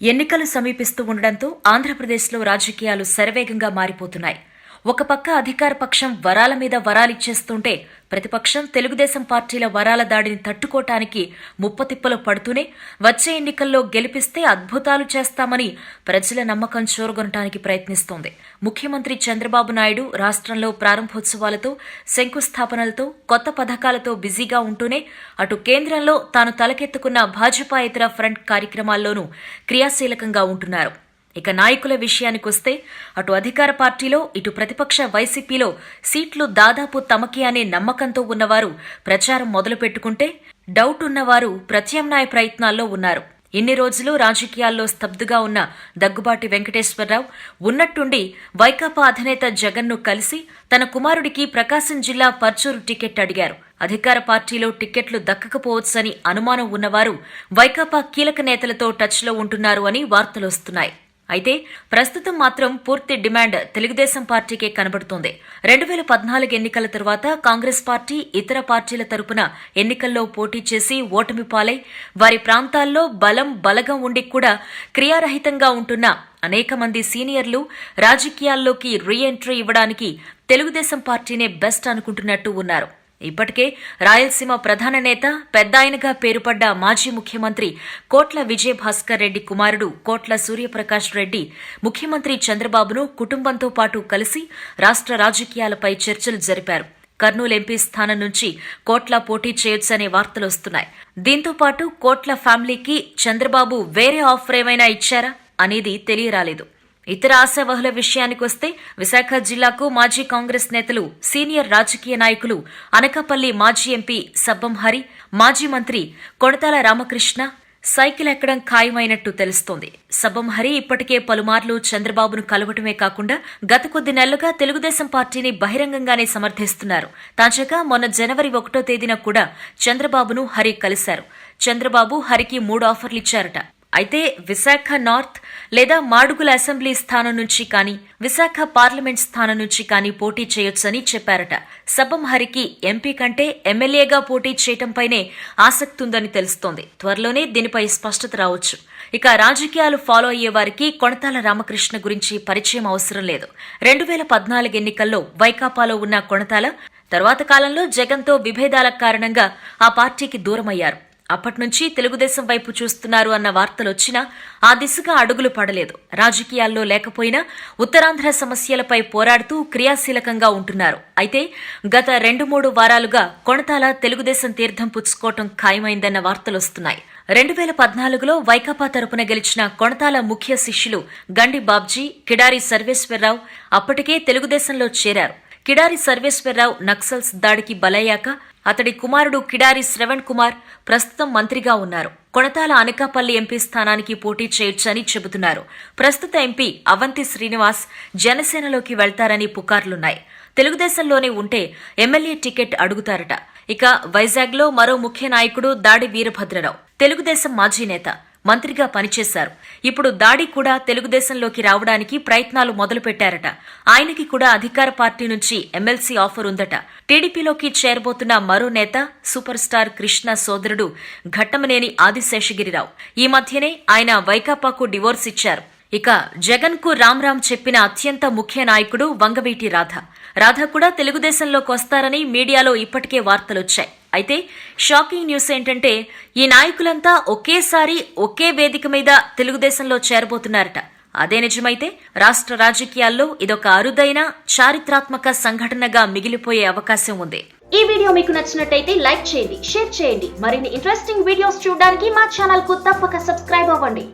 ఎన్నికలు సమీపిస్తూ ఉండడంతో ఆంధ్రప్రదేశ్లో రాజకీయాలు శరవేగంగా మారిపోతున్నాయి. ఒక పక్క అధికార పక్షం వరాల మీద వరాలిచ్చేస్తుంటే ప్రతిపక్షం తెలుగుదేశం పార్టీల వరాల దాడిని తట్టుకోటానికి ముప్పతిప్పలు పడుతూనే వచ్చే ఎన్నికల్లో గెలిపిస్తే అద్భుతాలు చేస్తామని ప్రజల నమ్మకం చూరగొనటానికి ప్రయత్నిస్తోంది. ముఖ్యమంత్రి చంద్రబాబు నాయుడు రాష్ట్రంలో ప్రారంభోత్సవాలతో శంకుస్థాపనలతో కొత్త పథకాలతో బిజీగా ఉంటూనే అటు కేంద్రంలో తాను తలకెత్తుకున్న భాజపా ఇతర ఫ్రంట్ కార్యక్రమాల్లోనూ క్రియాశీలకంగా ఉంటున్నారు. ఇక నాయకుల విషయానికొస్తే అటు అధికార పార్టీలో ఇటు ప్రతిపక్ష వైసీపీలో సీట్లు దాదాపు తమకే అనే నమ్మకంతో ఉన్నవారు ప్రచారం మొదలుపెట్టుకుంటే డౌట్ ఉన్నవారు ప్రత్యామ్నాయ ప్రయత్నాల్లో ఉన్నారు. ఇన్ని రోజులు రాజకీయాల్లో స్తబ్దుగా ఉన్న దగ్గుబాటి వెంకటేశ్వరరావు ఉన్నట్టుండి వైకాపా అధినేత జగన్ను కలిసి తన కుమారుడికి ప్రకాశం జిల్లా పర్చూరు టికెట్ అడిగారు. అధికార పార్టీలో టికెట్లు దక్కకపోవచ్చని అనుమానం ఉన్నవారు వైకాపా కీలక నేతలతో టచ్లో ఉంటున్నారు అని వార్తలొస్తున్నాయి. అయితే ప్రస్తుతం మాత్రం పూర్తి డిమాండ్ తెలుగుదేశం పార్టీకే కనబడుతోంది. రెండు వేల పద్నాలుగు ఎన్నికల తర్వాత కాంగ్రెస్ పార్టీ ఇతర పార్టీల తరపున ఎన్నికల్లో పోటీ చేసి ఓటమి పాలై వారి ప్రాంతాల్లో బలం బలగం ఉండి కూడా క్రియారహితంగా ఉంటున్న అనేక మంది సీనియర్లు రాజకీయాల్లోకి రీ ఎంట్రీ ఇవ్వడానికి తెలుగుదేశం పార్టీనే బెస్ట్ అనుకుంటున్నట్టు ఉన్నారు. ఇప్పటికే రాయలసీమ ప్రధాన నేత పెద్దాయనగా పేరుపడ్డ మాజీ ముఖ్యమంత్రి కోట్ల విజయభాస్కర్ రెడ్డి కుమారుడు కోట్ల సూర్యప్రకాష్ రెడ్డి ముఖ్యమంత్రి చంద్రబాబును కుటుంబంతో పాటు కలిసి రాష్ట్ర రాజకీయాలపై చర్చలు జరిపారు. కర్నూలు ఎంపీ స్థానం నుంచి కోట్ల పోటీ చేయొచ్చనే వార్తలు వస్తున్నాయి. దీంతో పాటు కోట్ల ఫ్యామిలీకి చంద్రబాబు వేరే ఆఫర్ ఏమైనా ఇచ్చారా అనేది తెలియరాలేదు. ఇతర ఆశావహుల విషయానికొస్తే విశాఖ జిల్లాకు మాజీ కాంగ్రెస్ నేతలు సీనియర్ రాజకీయ నాయకులు అనకాపల్లి మాజీ ఎంపీ సబ్బం హరి మాజీ మంత్రి కొణతాల రామకృష్ణ సైకిల్ ఎక్కడం ఖాయమైనట్టు తెలుస్తోంది. సబ్బం హరి ఇప్పటికే పలుమార్లు చంద్రబాబును కలవటమే కాకుండా గత కొద్ది నెలలుగా తెలుగుదేశం పార్టీని బహిరంగంగానే సమర్థిస్తున్నారు. తాజాగా మొన్న జనవరి ఒకటో తేదీన కూడా చంద్రబాబును హరి కలిశారు. చంద్రబాబు హరికి మూడు ఆఫర్లు ఇచ్చారట. అయితే విశాఖ నార్త్ లేదా మాడుగుల అసెంబ్లీ స్థానం నుంచి కానీ విశాఖ పార్లమెంట్ స్థానం నుంచి కానీ పోటీ చేయొచ్చని చెప్పారట. సబం హరికి ఎంపీ కంటే ఎమ్మెల్యేగా పోటీ చేయటంపైనే ఆసక్తి ఉందని తెలుస్తోంది. త్వరలోనే దీనిపై స్పష్టత రావచ్చు. ఇక రాజకీయాలు ఫాలో అయ్యే వారికి కొణతాల రామకృష్ణ గురించి పరిచయం అవసరం లేదు. రెండు వేల పద్నాలుగు ఎన్నికల్లో వైకాపాలో ఉన్న కొణతాల తర్వాత కాలంలో జగన్తో విభేదాల కారణంగా ఆ పార్టీకి దూరమయ్యారు. అప్పట్నుంచి తెలుగుదేశం వైపు చూస్తున్నారు అన్న వార్తలొచ్చినా ఆ దిశగా అడుగులు పడలేదు. రాజకీయాల్లో లేకపోయినా ఉత్తరాంధ్ర సమస్యలపై పోరాడుతూ క్రియాశీలకంగా ఉంటున్నారు. అయితే గత రెండు మూడు వారాలుగా కొణతాల తెలుగుదేశం తీర్థం పుచ్చుకోవటం ఖాయమైందన్న వార్తలొస్తున్నాయి. రెండు వేల పద్నాలుగులో వైకాపా తరపున గెలిచిన కొణతాల ముఖ్య శిష్యులు గండి బాబ్జీ కిడారి సర్వేశ్వరరావు అప్పటికే తెలుగుదేశంలో చేరారు. కిడారి సర్వేశ్వరరావు నక్సల్స్ దాడికి బలయ్యాక అతడి కుమారుడు కిడారి శ్రవణ్ కుమార్ ప్రస్తుతం మంత్రిగా ఉన్నారు. కొణతాల అనకాపల్లి ఎంపీ స్థానానికి పోటీ చేయొచ్చని చెబుతున్నారు. ప్రస్తుత ఎంపీ అవంతి శ్రీనివాస్ జనసేనలోకి వెళ్తారని పుకార్లున్నాయి. తెలుగుదేశంలోనే ఉంటే ఎమ్మెల్యే టికెట్ అడుగుతారట. ఇక వైజాగ్లో మరో ముఖ్య నాయకుడు దాడి వీరభద్రరావు. తెలుగుదేశం మాజీ నేత మంత్రిగా పనిచేశారు. ఇప్పుడు దాడి కూడా తెలుగుదేశంలోకి రావడానికి ప్రయత్నాలు మొదలుపెట్టారట. ఆయనకి కూడా అధికార పార్టీ నుంచి ఎమ్మెల్సీ ఆఫర్ ఉందట. టీడీపీలోకి చేరబోతున్న మరో నేత సూపర్ స్టార్ కృష్ణ సోదరుడు ఘట్టమనేని ఆదిశేషగిరిరావు. ఈ మధ్యనే ఆయన వైకాపాకు డివోర్స్ ఇచ్చారు. ఇక జగన్కు రామ్ రామ్ చెప్పిన అత్యంత ముఖ్య నాయకుడు వంగవీటి రాధ. రాధ కూడా తెలుగుదేశంలోకి వస్తారని మీడియాలో ఇప్పటికే వార్తలొచ్చాయి. అయితే షాకింగ్ న్యూస్ ఏంటంటే ఈ నాయకులంతా ఒకేసారి ఒకే వేదిక మీద తెలుగుదేశంలో చేరబోతున్నారట. అదే నిజమైతే రాష్ట్ర రాజకీయాల్లో ఇదొక అరుదైన చారిత్రాత్మక సంఘటనగా మిగిలిపోయే అవకాశం ఉంది. ఈ వీడియో మీకు నచ్చినట్టయితే లైక్ చేయండి షేర్ చేయండి. మరిన్ని ఇంట్రెస్టింగ్ వీడియోస్ చూడడానికి మా ఛానల్కు తప్పక సబ్స్క్రైబ్ అవ్వండి.